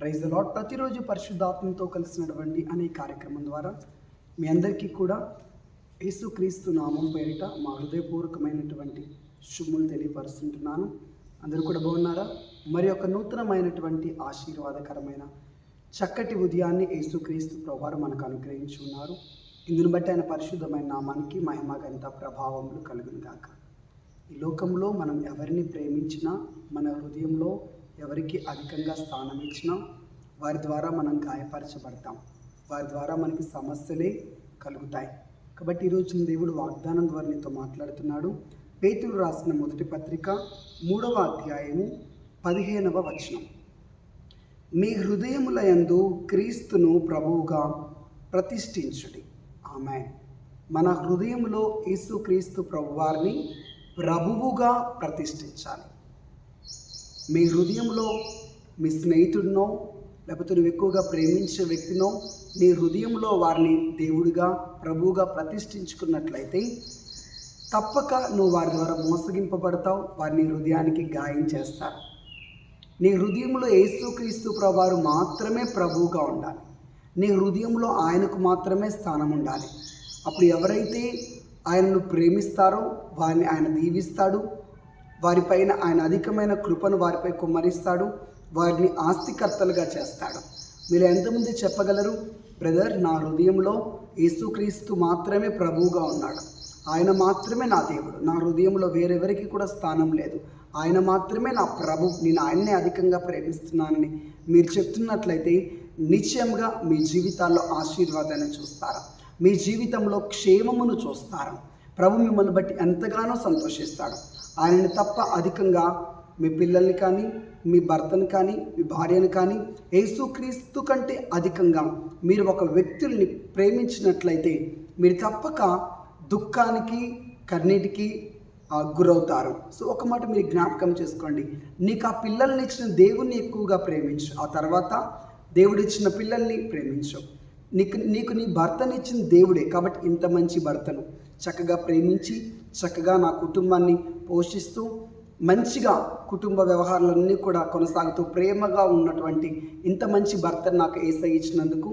Praise lot ప్రతిరోజు పరిశుద్ధాత్మతో నడవండి అనే కార్యక్రమం ద్వారా మీ అందరికీ కూడా యేసుక్రీస్తు నామం పేరిట మా హృదయపూర్వకమైనటువంటి శుభములు తెలియపరుస్తుంటున్నాను. అందరూ కూడా బాగున్నారా? మరి ఒక నూతనమైనటువంటి ఆశీర్వాదకరమైన చక్కటి ఉదయాన్ని యేసుక్రీస్తు ప్రభువారు మనకు అనుగ్రహించి ఉన్నారు. ఇందును బట్టి ఆయన పరిశుద్ధమైన నామానికి మహిమగంత ప్రభావములు కలుగును గాక. ఈ లోకంలో మనం ఎవరిని ప్రేమించినా మన హృదయంలో ఎవరికి అధికంగా స్థానం ఇచ్చినా వారి ద్వారా మనం గాయపరచబడతాం. వారి ద్వారా మనకి సమస్యలే కలుగుతాయి. కాబట్టి ఈరోజు దేవుడు వాగ్దానం ద్వారా నీతో మాట్లాడుతున్నాడు. పేతులు రాసిన మొదటి పత్రిక మూడవ అధ్యాయము పదిహేనవ వచనం. మీ హృదయముల యందు క్రీస్తును ప్రభువుగా ప్రతిష్ఠించుడి. ఆమె మన హృదయంలో యేసుక్రీస్తు ప్రభువారిని ప్రభువుగా ప్రతిష్ఠించాలి. మీ హృదయంలో మీ స్నేహితుడినో లేకపోతే నువ్వు ఎక్కువగా ప్రేమించే వ్యక్తినో నీ హృదయంలో వారిని దేవుడిగా ప్రభువుగా ప్రతిష్ఠించుకున్నట్లయితే తప్పక నువ్వు వారి ద్వారా మోసగింపబడతావు వారిని హృదయానికి గాయం చేస్తారు. నీ హృదయంలో యేసుక్రీస్తు ప్రభువారు మాత్రమే ప్రభువుగా ఉండాలి. నీ హృదయంలో ఆయనకు మాత్రమే స్థానం ఉండాలి. అప్పుడు ఎవరైతే ఆయనను ప్రేమిస్తారో వారిని ఆయన దీవిస్తాడు వారిపైన ఆయన అధికమైన కృపను వారిపై కుమ్మరిస్తాడు వారిని ఆస్తికర్తలుగా చేస్తాడు. మీరు ఎంతమంది చెప్పగలరు? బ్రదర్ నా హృదయంలో యేసుక్రీస్తు మాత్రమే ప్రభువుగా ఉన్నాడు. ఆయన మాత్రమే నా దేవుడు. నా హృదయంలో వేరెవరికి కూడా స్థానం లేదు. ఆయన మాత్రమే నా ప్రభు. నేను ఆయన్నే అధికంగా ప్రేమిస్తున్నానని మీరు చెప్తున్నట్లయితే నిశ్చయంగా మీ జీవితాల్లో ఆశీర్వాదాన్ని చూస్తారు? మీ జీవితంలో క్షేమమును చూస్తారు? ప్రభు మిమ్మల్ని బట్టి ఎంతగానో సంతోషిస్తాడు. ఆయనని తప్ప అధికంగా మీ పిల్లల్ని కానీ మీ భర్తను కానీ మీ భార్యను కానీ యేసుక్రీస్తు కంటే అధికంగా మీరు ఒక వ్యక్తుల్ని ప్రేమించినట్లయితే మీరు తప్పక దుఃఖానికి కన్నీటికి గురవుతారు. సో ఒక మాట మీరు జ్ఞాపకం చేసుకోండి. నీకు ఆ పిల్లల్ని ఇచ్చిన దేవుణ్ణి ఎక్కువగా ప్రేమించు. ఆ తర్వాత దేవుడిచ్చిన పిల్లల్ని ప్రేమించు. నీకు నీకు నీ భర్తని ఇచ్చిన దేవుడే. కాబట్టి ఇంత మంచి భర్తను. చక్కగా ప్రేమించి చక్కగా నా కుటుంబాన్ని పోషిస్తూ మంచిగా కుటుంబ వ్యవహారాలన్నీ కూడా కొనసాగుతూ ప్రేమగా ఉన్నటువంటి ఇంత మంచి భర్తను నాకు ఏసై ఇచ్చినందుకు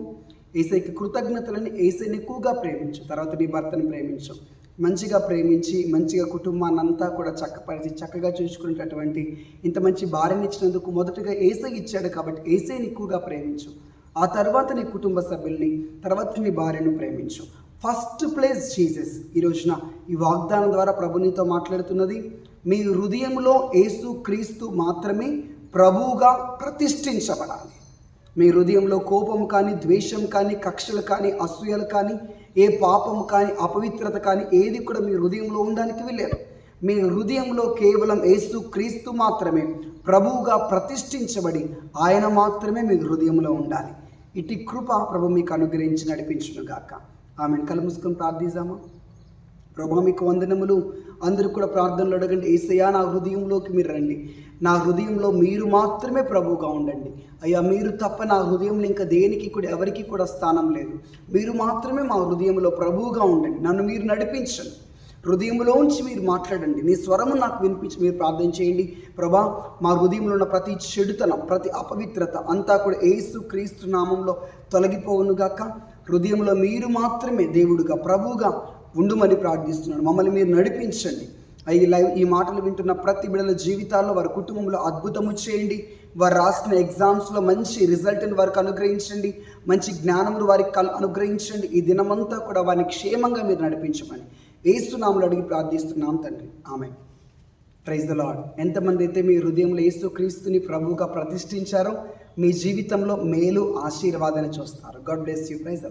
ఏసైకి కృతజ్ఞతలని ఏసైని ఎక్కువగా ప్రేమించు. తర్వాత నీ భర్తను ప్రేమించు. మంచిగా ప్రేమించి మంచిగా కుటుంబాన్ని అంతా కూడా చక్కపరిచి చక్కగా చూసుకునేటటువంటి ఇంత మంచి భార్యని ఇచ్చినందుకు మొదటగా ఏసై ఇచ్చాడు కాబట్టి ఏసైని ఎక్కువగా ప్రేమించు. ఆ తర్వాత నీ కుటుంబ సభ్యుల్ని తర్వాత నీ భార్యను ప్రేమించు. ఫస్ట్ ప్లేస్ జీసస్ ఈ రోజున ఈ వాగ్దానం ద్వారా ప్రభు నీతో మాట్లాడుతున్నది. మీ హృదయంలో యేసు క్రీస్తు మాత్రమే ప్రభువుగా ప్రతిష్ఠించబడాలి. మీ హృదయంలో కోపం కానీ ద్వేషం కానీ కక్షలు కానీ అసూయలు కానీ ఏ పాపం కానీ అపవిత్రత కానీ ఏది కూడా మీ హృదయంలో ఉండడానికి వెళ్ళారు మీ హృదయంలో కేవలం యేసు క్రీస్తు మాత్రమే ప్రభువుగా ప్రతిష్ఠించబడి ఆయన మాత్రమే మీ హృదయంలో ఉండాలి. ఇటు కృప ప్రభు మీకు అనుగ్రహించి నడిపించునుగాక గాక. ఆమెను. కళ్ళు మూసుకొని ప్రార్థిద్దామా? ప్రభా మీకు వందనములు. అందరూ కూడా ప్రార్థనలు అడగండి. ఏసయ్యా నా హృదయంలోకి మీరు రండి. నా హృదయంలో మీరు మాత్రమే ప్రభువుగా ఉండండి. అయ్యా మీరు తప్ప నా హృదయంలో ఇంకా దేనికి కూడా ఎవరికి కూడా స్థానం లేదు. మీరు మాత్రమే మా హృదయంలో ప్రభువుగా ఉండండి. నన్ను మీరు నడిపించండి. హృదయంలోంచి మీరు మాట్లాడండి. నీ స్వరము నాకు వినిపించి మీరు ప్రార్థన చేయండి. ప్రభా మా హృదయంలో ఉన్న ప్రతి చెడుతనం ప్రతి అపవిత్రత అంతా కూడా ఏసు క్రీస్తు నామంలో తొలగిపోవునుగాక. హృదయంలో మీరు మాత్రమే దేవుడుగా ప్రభువుగా ఉండుమని ప్రార్థిస్తున్నాను. మమ్మల్ని మీరు నడిపించండి. ఈ లైవ్ ఈ మాటలు వింటున్న ప్రతి బిడల జీవితాల్లో వారి కుటుంబంలో అద్భుతము చేయండి. వారు రాసిన ఎగ్జామ్స్లో మంచి రిజల్ట్ని వారికి అనుగ్రహించండి. మంచి జ్ఞానమును వారికి కల్ అనుగ్రహించండి. ఈ దినమంతా కూడా వారిని క్షేమంగా మీరు నడిపించమని ఏసునాములు అడిగి ప్రార్థిస్తున్నాం తండ్రి. ఆమె ప్రైజ్ ద లాడ్ ఎంతమంది అయితే మీ హృదయంలో యేసు క్రీస్తుని ప్రభువుగా ప్రతిష్ఠించారో మీ జీవితంలో మేలు ఆశీర్వాదాన్ని చూస్తారు. God bless you praise